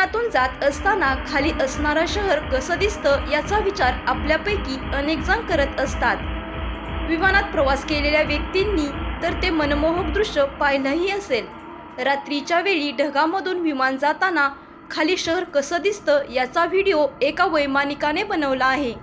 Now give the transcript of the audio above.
विमानातून जात असताना खाली असणारं शहर कसं दिसतं याचा विचार आपल्यापैकी अनेक जण करत असतात. विमानात प्रवास केलेल्या व्यक्तींनी तर ते मनमोहक दृश्य पाहिलंही असेल. रात्रीच्या वेळी ढगामधून विमान जाताना खाली शहर कसं दिसतं याचा व्हिडिओ एका वैमानिकाने बनवला आहे.